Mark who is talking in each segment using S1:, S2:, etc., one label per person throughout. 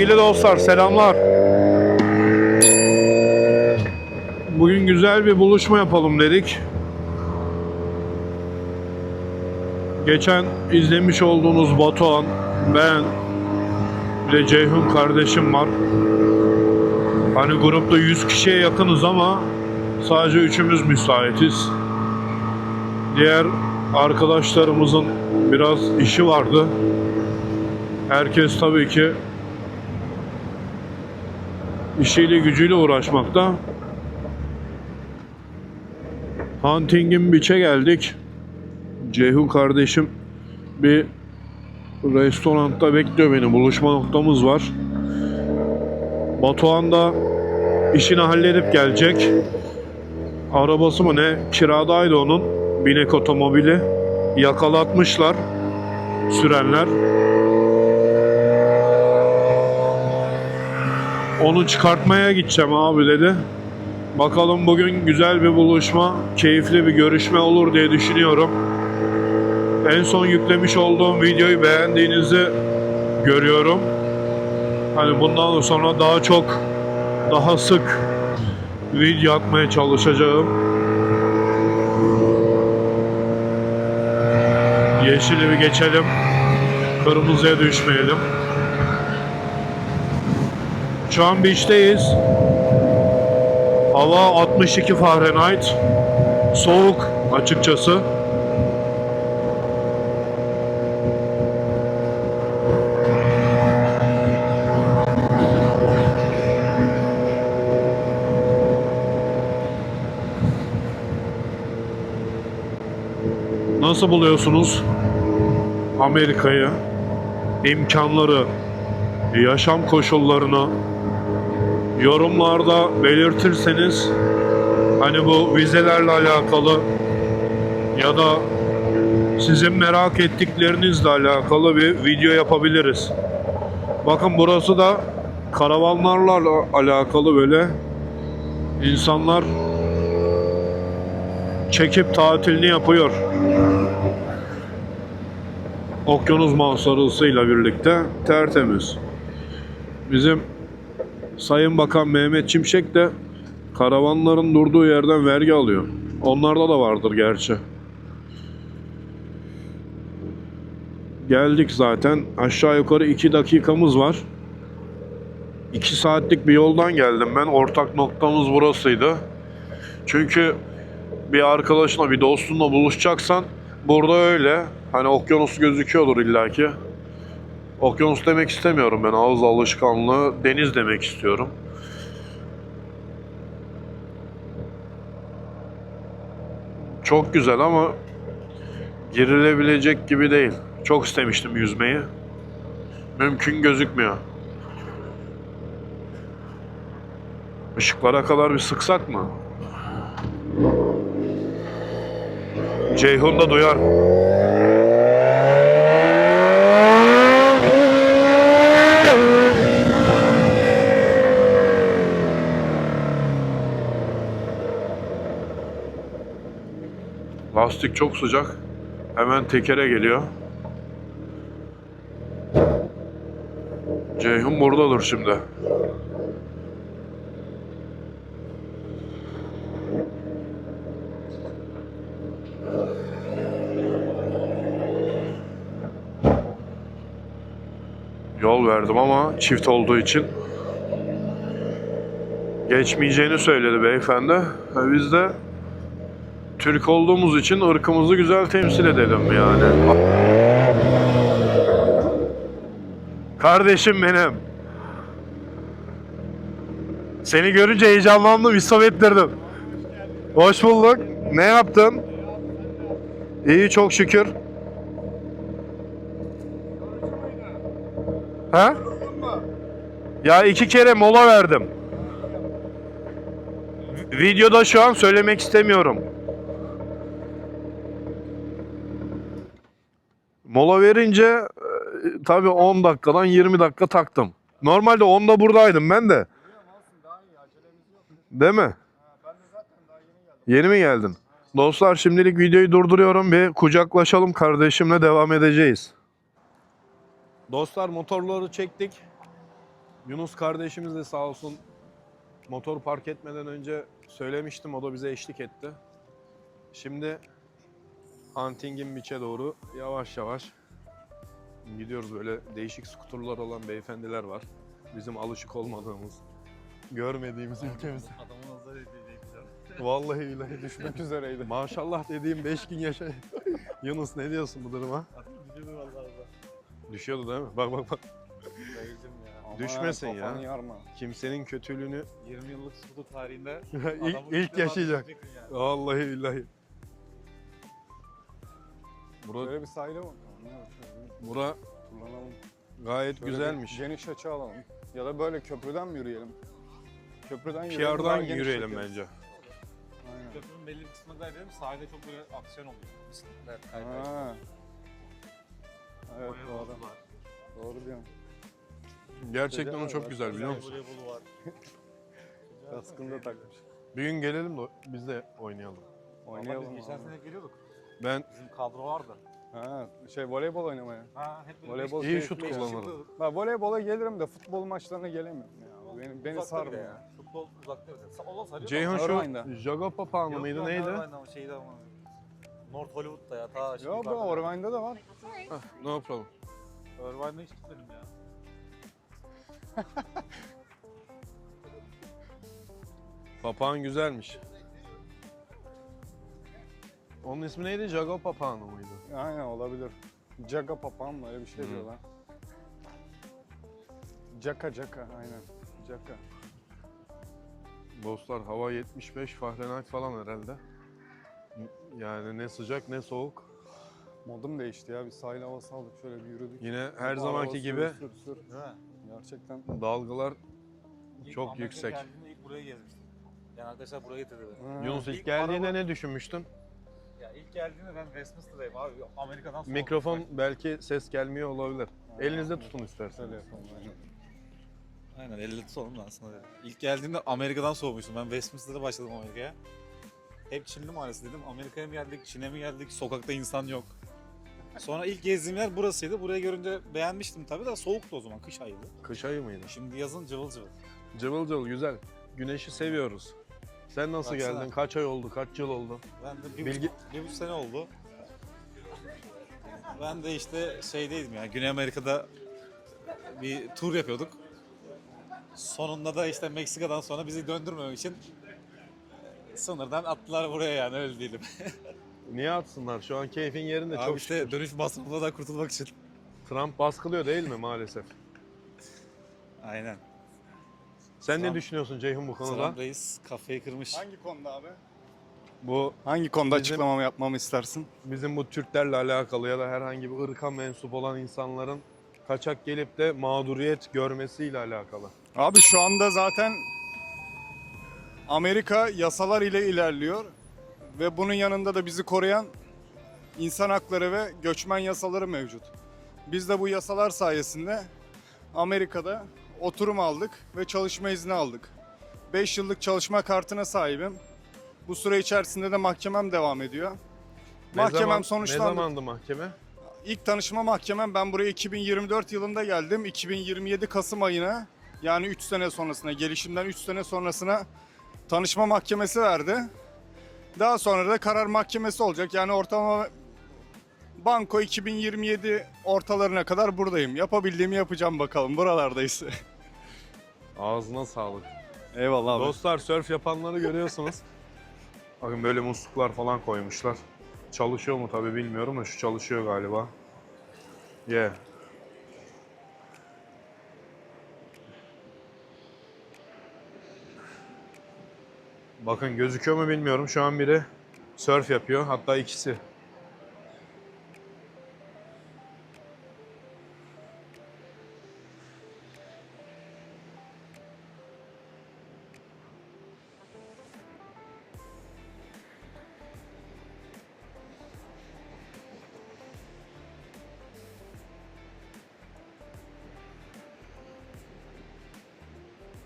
S1: Sevgili dostlar selamlar. Bugün güzel bir buluşma yapalım dedik. Geçen izlemiş olduğunuz Batuhan, ben de Ceyhun kardeşim var. Hani grupta 100 kişiye yakınız ama sadece üçümüz müsaitiz. Diğer arkadaşlarımızın biraz işi vardı. Herkes tabii ki işiyle gücüyle uğraşmakta. Hunting'in Beach'e geldik. Ceyhun kardeşim bir restoranda bekliyor beni. Buluşma noktamız var. Batuhan da işini halledip gelecek. Arabası mı ne? Kiradaydı onun. Binek otomobili. Yakalatmışlar sürenler. Onu çıkartmaya gideceğim abi dedi. Bakalım bugün güzel bir buluşma, keyifli bir görüşme olur diye düşünüyorum. En son yüklemiş olduğum videoyu beğendiğinizi görüyorum. Hani bundan sonra daha çok, daha sık video atmaya çalışacağım. Yeşili bir geçelim. Kırmızıya düşmeyelim. Şu an beach'teyiz. Hava 62 Fahrenheit. Soğuk açıkçası. Nasıl buluyorsunuz Amerika'yı? imkanları, yaşam koşullarını yorumlarda belirtirseniz hani bu vizelerle alakalı ya da sizin merak ettiklerinizle alakalı bir video yapabiliriz. Bakın burası da karavanlarla alakalı böyle insanlar çekip tatilini yapıyor. Okyanus manzarasıyla birlikte tertemiz. Bizim Sayın Bakan Mehmet Çimşek de karavanların durduğu yerden vergi alıyor. Onlarda da vardır gerçi. Geldik zaten. Aşağı yukarı 2 dakikamız var. 2 saatlik bir yoldan geldim ben. Ortak noktamız burasıydı. Çünkü bir arkadaşına, bir dostunla buluşacaksan burada öyle. Hani okyanus gözüküyordur illaki. Okyanus demek istemiyorum ben. Ağız alışkanlığı deniz demek istiyorum. Çok güzel ama girilebilecek gibi değil. Çok istemiştim yüzmeyi. Mümkün gözükmüyor. Işıklara kadar bir sıksak mı? Ceyhun da duyar. Lastik çok sıcak. Hemen tekere geliyor. Ceyhun buradadır şimdi. Yol verdim ama çift olduğu için geçmeyeceğini söyledi beyefendi. Biz de Türk olduğumuz için ırkımızı güzel temsil edelim yani. Kardeşim benim. Seni görünce heyecanlandım, isaf ettirdim. Hoş bulduk. Ne yaptın? İyi çok şükür. Ha? Ya iki kere mola verdim. Videoda şu an söylemek istemiyorum. Mola verince e, tabii 10 dakikadan 20 dakika taktım. Normalde 10'da buradaydım ben de. Değil mi? Yeni mi geldin? Dostlar şimdilik videoyu durduruyorum. Bir kucaklaşalım kardeşimle devam edeceğiz. Dostlar motorları çektik. Yunus kardeşimiz de sağ olsun motor park etmeden önce söylemiştim o da bize eşlik etti. Şimdi Huntington Beach'e doğru yavaş yavaş gidiyoruz böyle değişik skuterlar olan beyefendiler var. Bizim alışık olmadığımız, görmediğimiz ülkemiz.
S2: Adamın nazar edecekler.
S1: Vallahi billahi düşmek üzereydi. Maşallah dediğim 5 gün yaşa. Yunus ne diyorsun bu duruma?
S2: Gidiyordu vallahi.
S1: Düşüyordu değil mi? Bak bak bak.
S2: Dayıcım ya.
S1: Düşmesin ya.
S3: kafanı yarma.
S1: Kimsenin kötülüğünü
S2: 20 yıllık skuter tarihinde
S1: ilk,
S2: adamın
S1: ilk
S2: ilk defa
S1: yaşayacak.
S2: düşeceksin yani.
S1: Vallahi billahi. Bura,
S3: Şöyle bir sahile bakalım. şöyle
S1: bura
S3: Kullanalım.
S1: gayet
S3: Şöyle bir
S1: güzelmiş.
S3: Geniş açı alalım. Ya da böyle köprüden mi yürüyelim? Köprüden yürüyelim. Daha geniş
S1: yürüyelim
S3: çekeriz.
S1: bence.
S3: Aynen.
S2: Köprünün belli bir kısmına kadar gidelim. Sahilde çok böyle aksiyon oluyor. Bisikletler, kaykay.
S3: Ha. Evet
S2: boya
S3: doğru.
S2: bozdular.
S3: Doğru diyorsun.
S1: Gerçekten o çok güzel biliyor musun?
S2: Voleybolu var.
S3: Kaskını da takmış.
S1: Bir gün gelelim de biz de oynayalım.
S3: Oynayalım.
S2: Biz geçen
S3: abi.
S2: sene geliyorduk.
S1: Ben
S2: Bizim kadro vardı.
S3: Ha, şey voleybol oynamaya.
S2: Ha, hep böyle
S3: Voleybol
S1: iyi
S3: keyifli
S1: şut kullanırım.
S3: Ben voleybola gelirim de futbol maçlarına gelemiyorum ya. Beni, beni
S2: de
S3: sarmıyor.
S2: ya. Futbol uzakta bir de. Sa- Allah sarıyor.
S1: Ceyhun şu Jago papağanı
S2: Yok
S1: mıydı
S2: lan,
S1: neydi?
S2: Irvine'da ama Şeyde ama. North Hollywood'da ya. Ta şimdi
S3: Yo bu
S2: yukarıda.
S3: Orvine'da da var.
S1: No problem.
S2: Irvine'da hiç gitmedim ya.
S1: Papağan güzelmiş. Onun ismi neydi? Jago papağanı mıydı?
S3: Aynen olabilir. Jaga papağan mı öyle bir şey
S1: Hı.
S3: diyorlar. Jaka Jaka aynen. Jaka.
S1: Dostlar hava 75 Fahrenheit falan herhalde. Yani ne sıcak ne soğuk.
S3: Modum değişti ya. Bir sahil havası aldık şöyle bir yürüdük.
S1: Yine her
S3: Araba
S1: zamanki
S3: sür,
S1: gibi
S3: Sür, sür. Gerçekten.
S1: dalgalar
S2: İlk
S1: Çok
S2: Amerika'ya
S1: yüksek.
S2: geldiğimde ilk buraya gezmiştim. Yani arkadaşlar buraya getirdi beni.
S3: Ha.
S1: Yunus ilk
S2: İlk
S1: geldiğinde
S2: araba-
S1: ne düşünmüştün?
S2: Ya ilk geldiğinde ben Westminster'dayım abi. Amerika'dan sonra.
S1: Mikrofon belki ses gelmiyor olabilir.
S3: Ha,
S1: Elinizde
S3: aynen.
S1: tutun isterseniz.
S3: Yapalım aynen.
S2: Aynen 50 tutalım da aslında. İlk geldiğimde Amerika'dan soğumuştum. Ben Westminster'da başladım Amerika'ya. Hep Çinli mahallesi dedim. Amerika'ya mı geldik, Çin'e mi geldik? Sokakta insan yok. Sonra ilk gezdiğim yer burasıydı. Burayı görünce beğenmiştim tabii de soğuktu o zaman. Kış ayıydı.
S1: Kış ayı mıydı?
S2: Şimdi yazın cıvıl cıvıl.
S1: Cıvıl cıvıl güzel. Güneşi seviyoruz. Sen nasıl
S2: Baksana.
S1: geldin? Kaç ay oldu? Kaç yıl oldu?
S2: Ben de bir,
S1: Bilgi-
S2: bir buçuk sene oldu. Ben de işte şeydeydim ya Güney Amerika'da bir tur yapıyorduk. Sonunda da işte Meksika'dan sonra bizi döndürmemek için sınırdan attılar buraya yani öyle diyelim.
S1: Niye atsınlar? Şu an keyfin yerinde
S2: Abi
S1: çok
S2: işte
S1: şükür.
S2: dönüş masrafından da kurtulmak için.
S1: Trump baskılıyor değil mi maalesef?
S2: Aynen.
S1: Sen ne
S2: Trump-
S1: düşünüyorsun Ceyhun bu konuda?
S2: Trump reis kafayı kırmış.
S3: Hangi konuda abi?
S1: Bu
S3: Hangi konuda
S1: Bizim-
S3: açıklamamı yapmamı istersin?
S1: bizim bu Türklerle alakalı ya da herhangi bir ırka mensup olan insanların kaçak gelip de mağduriyet görmesiyle alakalı.
S3: Abi şu anda zaten Amerika yasalar ile ilerliyor ve bunun yanında da bizi koruyan insan hakları ve göçmen yasaları mevcut. Biz de bu yasalar sayesinde Amerika'da oturum aldık ve çalışma izni aldık. 5 yıllık çalışma kartına sahibim. Bu süre içerisinde de mahkemem devam ediyor.
S1: Ne
S3: Mahkemem
S1: zaman-
S3: sonuçlandı.
S1: Ne zamandı mahkeme?
S3: İlk tanışma mahkemem ben buraya 2024 yılında geldim. 2027 Kasım ayına yani 3 sene sonrasına gelişimden 3 sene sonrasına tanışma mahkemesi verdi. Daha sonra da karar mahkemesi olacak. Yani ortalama banko 2027 ortalarına kadar buradayım. Yapabildiğimi yapacağım bakalım. Buralardayız.
S1: Ağzına sağlık.
S3: Eyvallah abi.
S1: Dostlar sörf yapanları görüyorsunuz. Bakın böyle musluklar falan koymuşlar. Çalışıyor mu tabi bilmiyorum ama şu çalışıyor galiba. Yeah. Bakın gözüküyor mu bilmiyorum. Şu an biri sörf yapıyor. Hatta ikisi.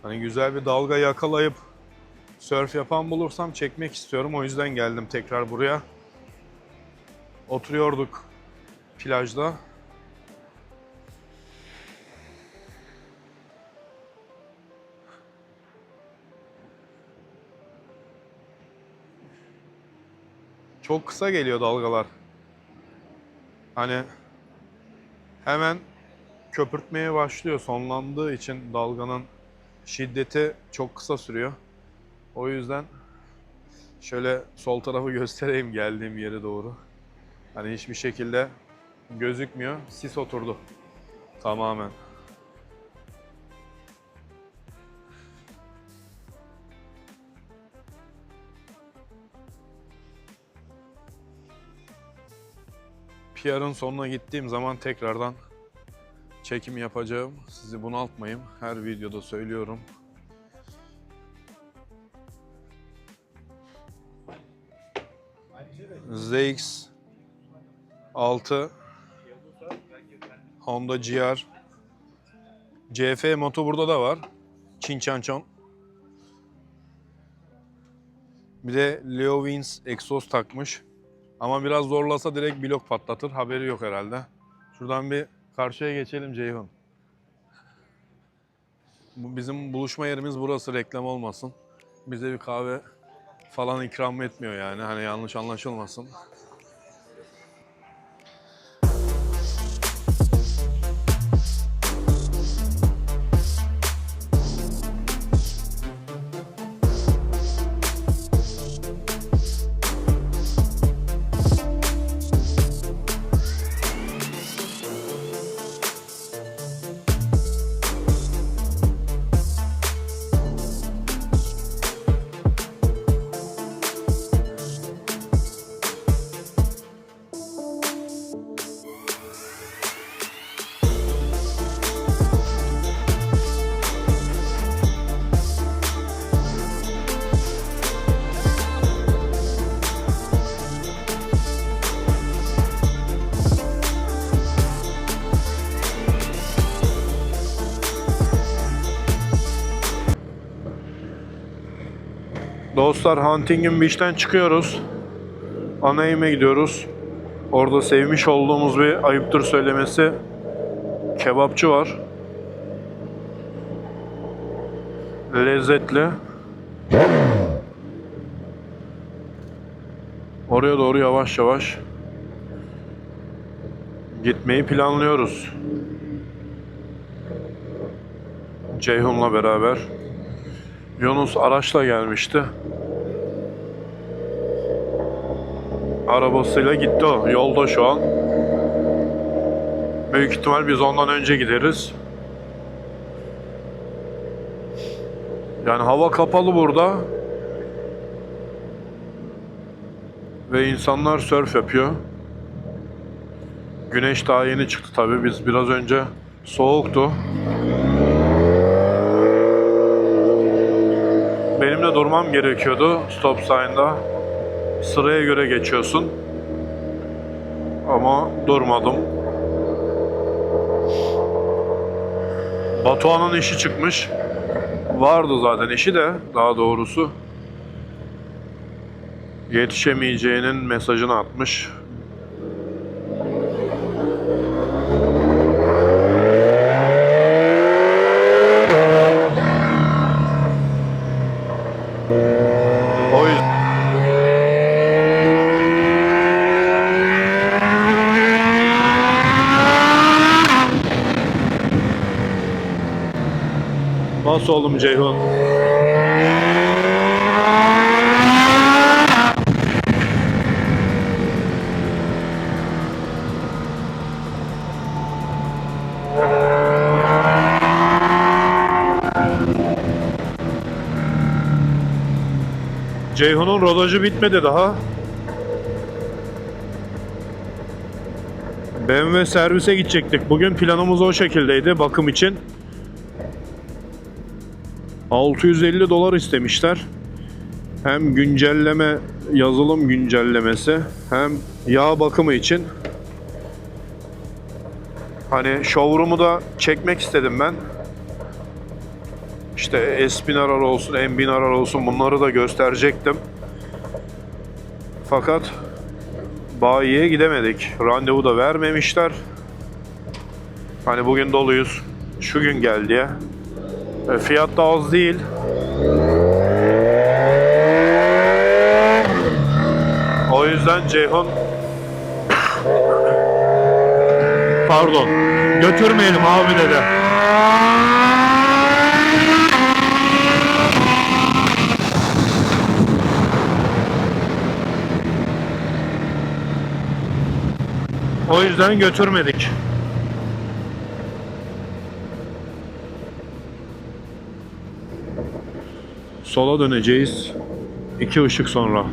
S1: Hani güzel bir dalga yakalayıp sörf yapan bulursam çekmek istiyorum. O yüzden geldim tekrar buraya. Oturuyorduk plajda. Çok kısa geliyor dalgalar. Hani hemen köpürtmeye başlıyor sonlandığı için dalganın şiddeti çok kısa sürüyor. O yüzden şöyle sol tarafı göstereyim geldiğim yere doğru. Hani hiçbir şekilde gözükmüyor. Sis oturdu. Tamamen. PR'ın sonuna gittiğim zaman tekrardan çekim yapacağım. Sizi bunaltmayayım. Her videoda söylüyorum. ZX 6 Honda GR CF moto burada da var. Çin Çan. Bir de Leo Wins egzoz takmış. Ama biraz zorlasa direkt blok patlatır. Haberi yok herhalde. Şuradan bir karşıya geçelim Ceyhun. Bu bizim buluşma yerimiz burası reklam olmasın. Bize bir kahve falan ikram etmiyor yani. Hani yanlış anlaşılmasın. Dostlar Huntington Beach'ten çıkıyoruz. Anaheim'e gidiyoruz. Orada sevmiş olduğumuz bir ayıptır söylemesi kebapçı var. Lezzetli. Oraya doğru yavaş yavaş gitmeyi planlıyoruz. Ceyhun'la beraber. Yunus araçla gelmişti. Arabasıyla gitti o. Yolda şu an. Büyük ihtimal biz ondan önce gideriz. Yani hava kapalı burada. Ve insanlar sörf yapıyor. Güneş daha yeni çıktı tabii. Biz biraz önce soğuktu. Benim de durmam gerekiyordu stop sign'da. Sıraya göre geçiyorsun. Ama durmadım. Batuhan'ın işi çıkmış. Vardı zaten işi de daha doğrusu. Yetişemeyeceğinin mesajını atmış. O yüzden Nasıl oğlum Ceyhun? Ceyhun'un rodajı bitmedi daha. BMW servise gidecektik. Bugün planımız o şekildeydi bakım için. 650 dolar istemişler. Hem güncelleme, yazılım güncellemesi hem yağ bakımı için. Hani showroom'u da çekmek istedim ben. İşte S1000 olsun, M1000 olsun bunları da gösterecektim. Fakat bayiye gidemedik. Randevu da vermemişler. Hani bugün doluyuz. Şu gün gel diye. E, fiyat da az değil. O yüzden Ceyhun pardon götürmeyelim abi dedi. O yüzden götürmedik. Sola döneceğiz. İki ışık sonra.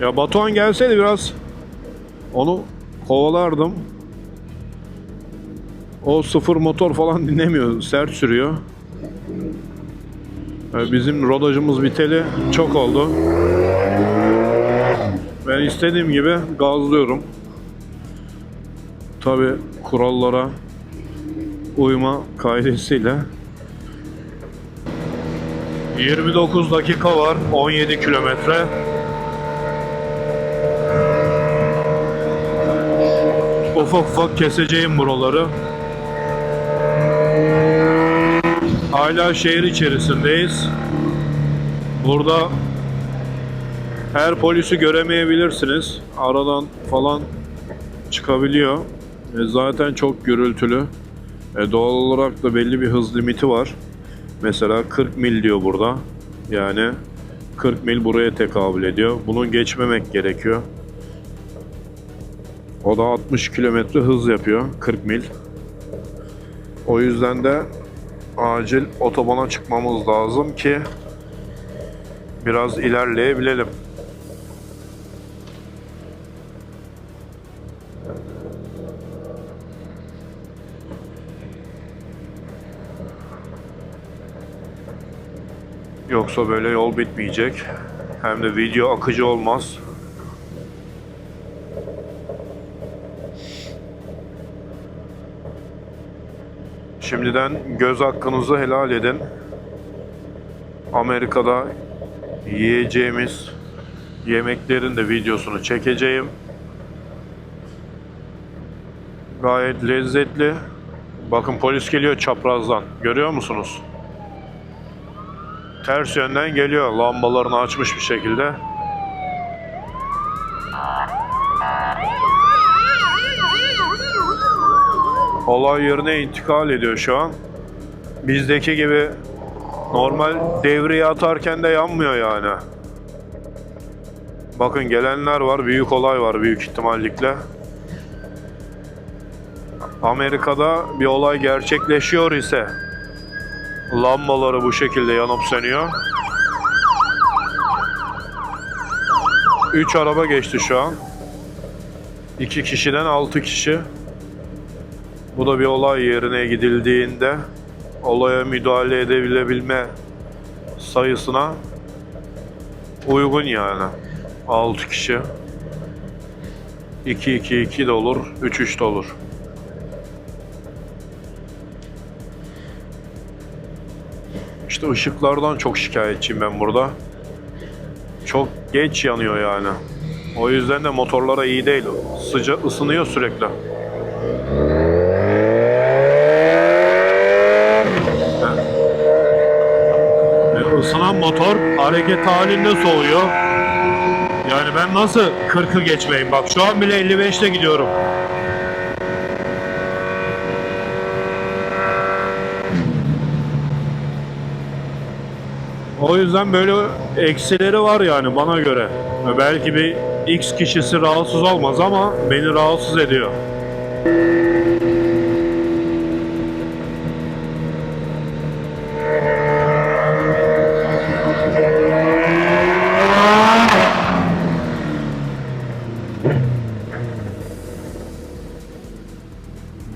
S1: Ya Batuhan gelseydi biraz onu kovalardım. O sıfır motor falan dinlemiyor. Sert sürüyor. Bizim rodajımız biteli çok oldu. Ben istediğim gibi gazlıyorum. Tabi kurallara uyma kaidesiyle. 29 dakika var 17 kilometre. Ufak ufak keseceğim buraları. Hala şehir içerisindeyiz. Burada her polisi göremeyebilirsiniz. Aradan falan çıkabiliyor. E, zaten çok gürültülü e, doğal olarak da belli bir hız limiti var. Mesela 40 mil diyor burada. Yani 40 mil buraya tekabül ediyor. Bunun geçmemek gerekiyor. O da 60 kilometre hız yapıyor 40 mil. O yüzden de acil otobana çıkmamız lazım ki biraz ilerleyebilelim. Yoksa böyle yol bitmeyecek. Hem de video akıcı olmaz. Şimdiden göz hakkınızı helal edin. Amerika'da yiyeceğimiz yemeklerin de videosunu çekeceğim. Gayet lezzetli. Bakın polis geliyor çaprazdan. Görüyor musunuz? Ters yönden geliyor lambalarını açmış bir şekilde. Olay yerine intikal ediyor şu an. Bizdeki gibi normal devriye atarken de yanmıyor yani. Bakın gelenler var, büyük olay var büyük ihtimallikle. Amerika'da bir olay gerçekleşiyor ise Lambaları bu şekilde yanıp sönüyor. 3 araba geçti şu an. 2 kişiden 6 kişi. Bu da bir olay yerine gidildiğinde olaya müdahale edebilebilme sayısına uygun yani. 6 kişi. 2-2-2 de olur, 3-3 de olur. İşte ışıklardan çok şikayetçiyim ben burada. Çok geç yanıyor yani. O yüzden de motorlara iyi değil. Sıca ısınıyor sürekli. E, ısınan motor hareket halinde soğuyor. Yani ben nasıl 40'ı geçmeyeyim? Bak şu an bile 55'te gidiyorum. O yüzden böyle eksileri var yani bana göre. Belki bir X kişisi rahatsız olmaz ama beni rahatsız ediyor.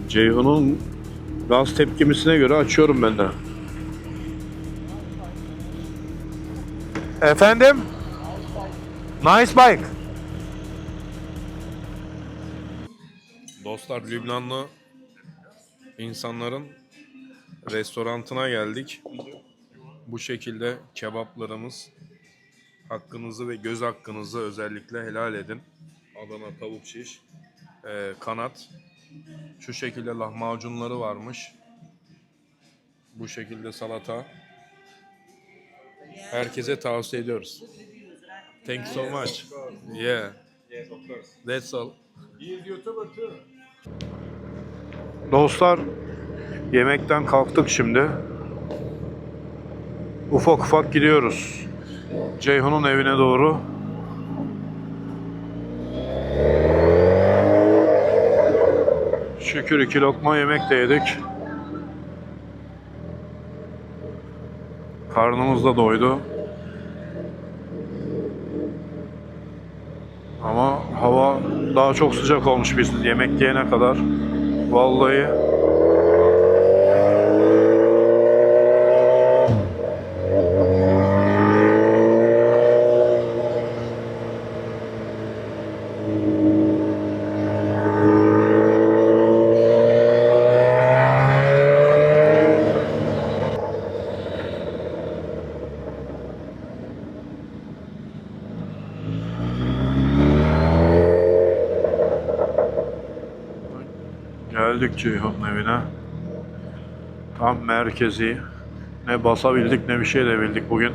S1: Ceyhun'un gaz tepkimisine göre açıyorum ben de. Efendim? Nice bike. Dostlar Lübnanlı insanların restorantına geldik. Bu şekilde kebaplarımız hakkınızı ve göz hakkınızı özellikle helal edin. Adana tavuk şiş, e, kanat. Şu şekilde lahmacunları varmış. Bu şekilde salata. Herkese tavsiye ediyoruz. Thank you so much. Yeah. That's all. Dostlar, yemekten kalktık şimdi. Ufak ufak gidiyoruz. Ceyhun'un evine doğru. Şükür iki lokma yemek de yedik. Karnımız da doydu. Ama hava daha çok sıcak olmuş biz yemek yiyene kadar. Vallahi geldik Ceyhun'un evine. Tam merkezi. Ne basabildik ne bir şey de bildik bugün.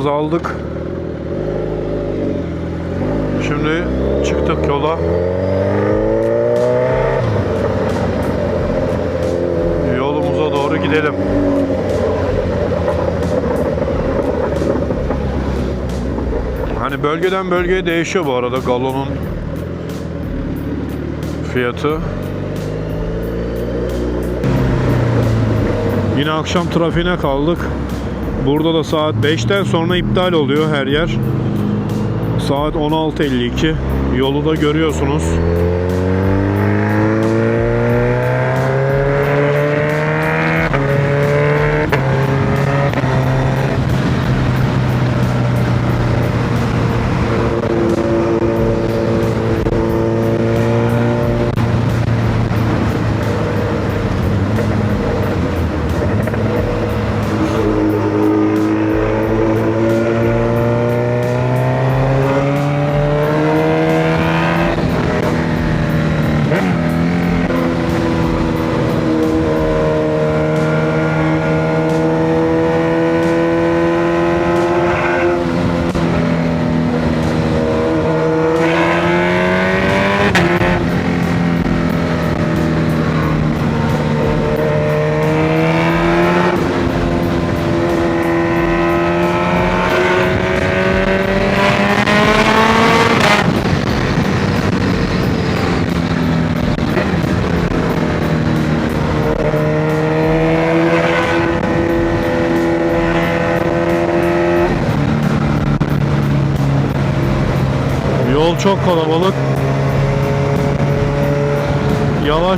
S1: Yakıtımızı aldık. Şimdi çıktık yola. Yolumuza doğru gidelim. Hani bölgeden bölgeye değişiyor bu arada galonun fiyatı. Yine akşam trafiğine kaldık. Burada da saat 5'ten sonra iptal oluyor her yer. Saat 16.52. Yolu da görüyorsunuz.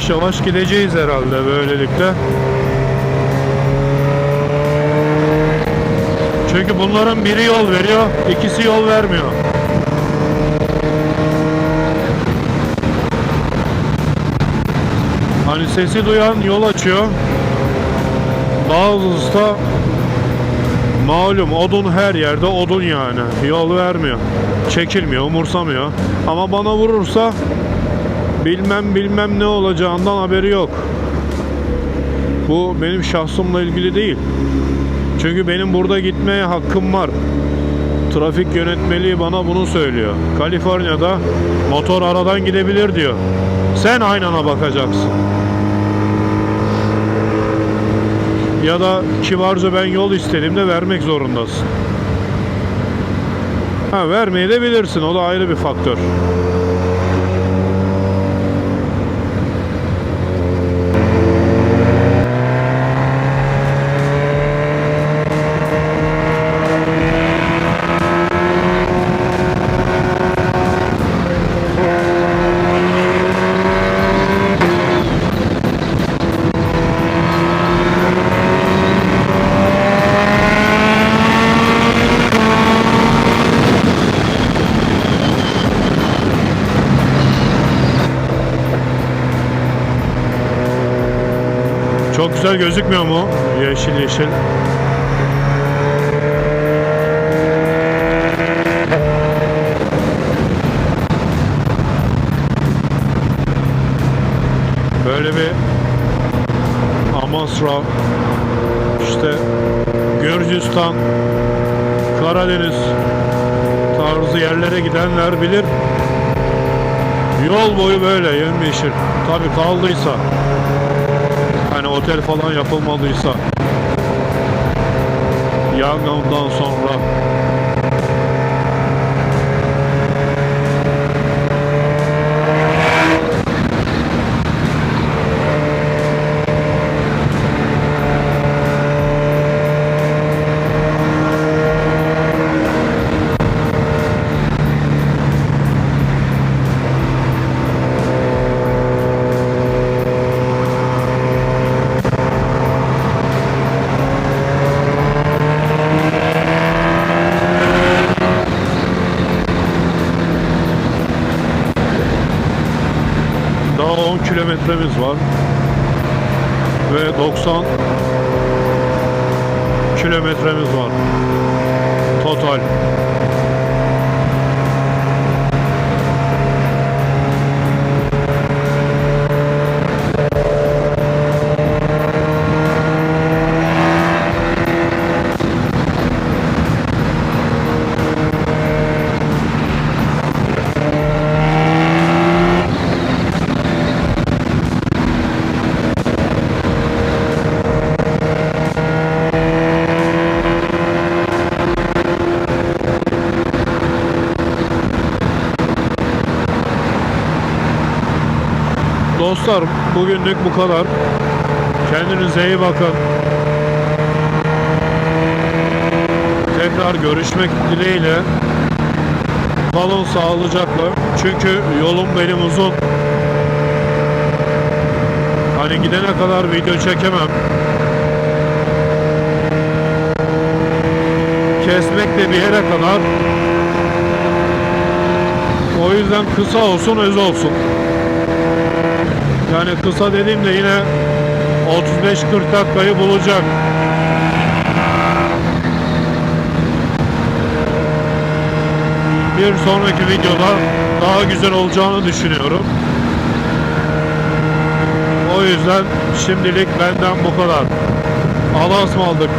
S1: Yavaş yavaş gideceğiz herhalde böylelikle. Çünkü bunların biri yol veriyor, ikisi yol vermiyor. Hani sesi duyan yol açıyor. Bazısı da malum odun her yerde odun yani. Yol vermiyor. Çekilmiyor, umursamıyor. Ama bana vurursa bilmem bilmem ne olacağından haberi yok. Bu benim şahsımla ilgili değil. Çünkü benim burada gitmeye hakkım var. Trafik yönetmeliği bana bunu söylüyor. Kaliforniya'da motor aradan gidebilir diyor. Sen aynana bakacaksın. Ya da kibarca ben yol istediğimde vermek zorundasın. Ha vermeyi de bilirsin. O da ayrı bir faktör. Güzel gözükmüyor mu? Yeşil yeşil. Böyle bir Amasra, işte Gürcistan, Karadeniz tarzı yerlere gidenler bilir. Yol boyu böyle yemyeşil. Tabi kaldıysa. Hani otel falan yapılmadıysa. Yangından sonra. Daha 10 kilometremiz var. Ve 90 kilometremiz var. Total. Dostlar bugünlük bu kadar. Kendinize iyi bakın. Tekrar görüşmek dileğiyle. Kalın sağlıcakla. Çünkü yolum benim uzun. Hani gidene kadar video çekemem. Kesmek de bir yere kadar. O yüzden kısa olsun öz olsun. Yani kısa dediğimde yine 35-40 dakikayı bulacak. Bir sonraki videoda daha güzel olacağını düşünüyorum. O yüzden şimdilik benden bu kadar. Allah'a ısmarladık.